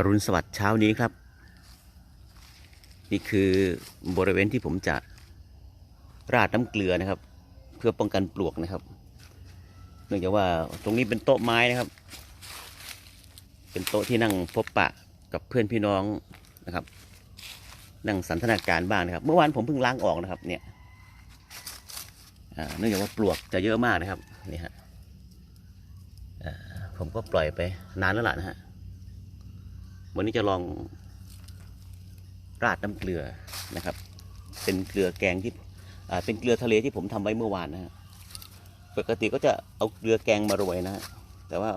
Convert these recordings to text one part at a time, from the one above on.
อรุณสวัสดิ์เช้านี้ครับ นี่คือบริเวณที่ผมจะราดน้ำเกลือนะครับ เพื่อป้องกันปลวกนะครับ เนื่องจากว่าตรงนี้เป็นโต๊ะไม้นะครับ เป็นโต๊ะที่นั่งพบปะกับเพื่อนพี่น้องนะครับ นั่งสันทนาการบ้างนะครับ เมื่อวานผมเพิ่งล้างออกนะครับ เนี่ยเนื่องจากว่าปลวกจะเยอะมากนะครับนี่ฮะผมก็ปล่อยไปนานแล้วล่ะนะฮะ วันนี้จะลองราดน้ำเกลือนะครับ เป็นเกลือแกงที่เป็นเกลือทะเลที่ผมทำไว้เมื่อวานนะฮะปกติก็จะเอาเกลือแกงมาโรยนะฮะแต่ว่า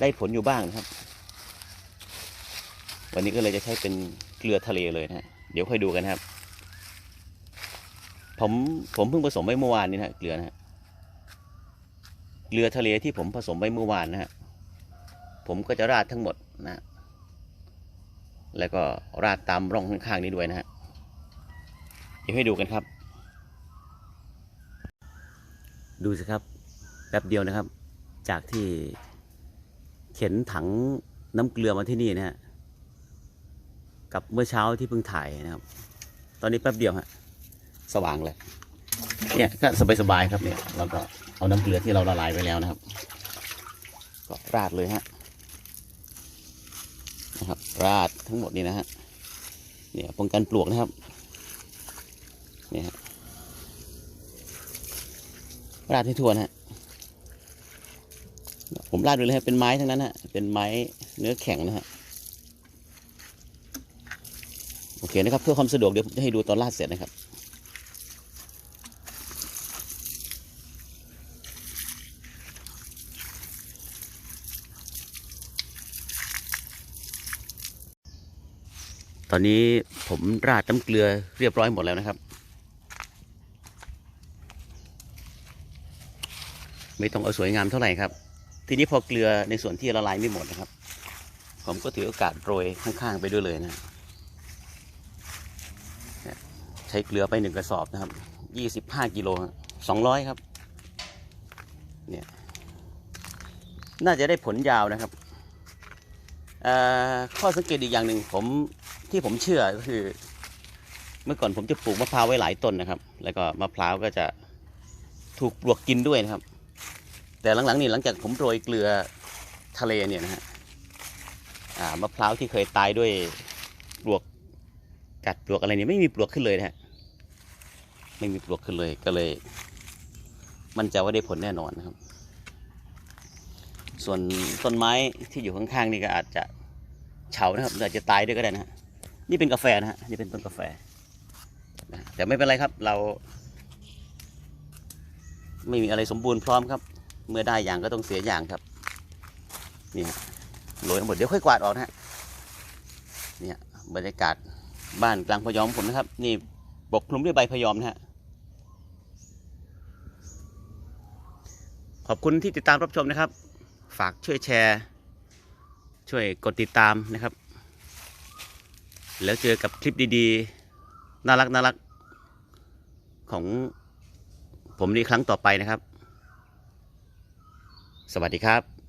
ได้ผลอยู่บ้างนะครับ วันนี้ก็เลยจะใช้เป็นเกลือทะเลเลยนะฮะเดี๋ยวค่อยดูกันนะครับผมผมเพิ่งผสมไว้เมื่อวานนี้นะฮะเกลือนะฮะเกลือทะเลที่ผมผสมไว้เมื่อวานนะฮะ ผมก็จะราดทั้งหมดนะ แล้วก็ราดตามร่องข้างๆนี้ด้วยนะฮะ เดี๋ยวให้ดูกันครับ ดูสิครับแป๊บเดียวนะครับ จากที่เข็นถังน้ำเกลือมาที่นี่นะฮะ กับเมื่อเช้าที่เพิ่งถ่ายนะครับ ตอนนี้แป๊บเดียวฮะ สว่างเลย เนี่ยก็สบายๆครับเนี่ย เราก็เอาน้ำเกลือที่เราละลายไปแล้วนะครับ ก็ราดเลยฮะ นะครับ ราดทั้งหมดนี่นะฮะเนี่ยป้องกันปลวกนะครับเนี่ยราดให้ทั่วนะฮะผมราดดูเลยฮะเป็นไม้ทั้งนั้นฮะเป็นไม้เนื้อแข็งนะฮะโอเคนะครับเพื่อความสะดวกเดี๋ยวผมจะให้ดูตอนราดเสร็จนะครับ ตอนนี้ผมราดน้ำเกลือเรียบร้อยหมดแล้วนะครับ ไม่ต้องเอาสวยงามเท่าไหร่ครับ ทีนี้พอเกลือในส่วนที่ละลายไม่หมดนะครับ ผมก็ถือโอกาสโรยข้างๆไปด้วยเลยนะ ใช้เกลือไปหนึ่งกระสอบนะครับยี่สิบห้ากิโลสองร้อยครับ เนี่ย น่าจะได้ผลยาวนะครับข้อสังเกตอีกอย่างหนึ่งผม ที่ผมเชื่อก็คือ เมื่อก่อนผมจะปลูกมะพร้าวไว้หลายต้นนะครับ แล้วก็มะพร้าวก็จะถูกปลวกกินด้วยนะครับ แต่หลังๆนี่หลังจากผมโรยเกลือทะเลเนี่ยนะฮะมะพร้าวที่เคยตายด้วยปลวกกัดปลวกอะไรเนี่ยไม่มีปลวกขึ้นเลยนะฮะไม่มีปลวกขึ้นเลยก็เลย มันใจะว่าได้ผลแน่นอนนะครับ ส่วนต้นไม้ที่อยู่ข้างๆนี่ก็อาจจะเฉานะครับออาจจะตายด้วยก็ได้นะฮะ นี่เป็นกาแฟนะฮะนี่เป็นต้นกาแฟนะแต่ไม่เป็นไรครับเรา ไม่มีอะไรสมบูรณ์พร้อมครับ เมื่อได้อย่างก็ต้องเสียอย่างครับนี่โรยทั้งหมดเดี๋ยวค่อยกวาดออกนะฮะเนี่ยบรรยากาศบ้านกลางพยอมผมนะครับ นี่ปกคลุมด้วยใบพยอมนะฮะขอบคุณที่ติดตามรับชมนะครับ ฝากช่วยแชร์ ช่วยกดติดตามนะครับ แล้วเจอกับคลิปดีๆ น่ารักน่ารักของผมในครั้งต่อไปนะครับ สวัสดีครับ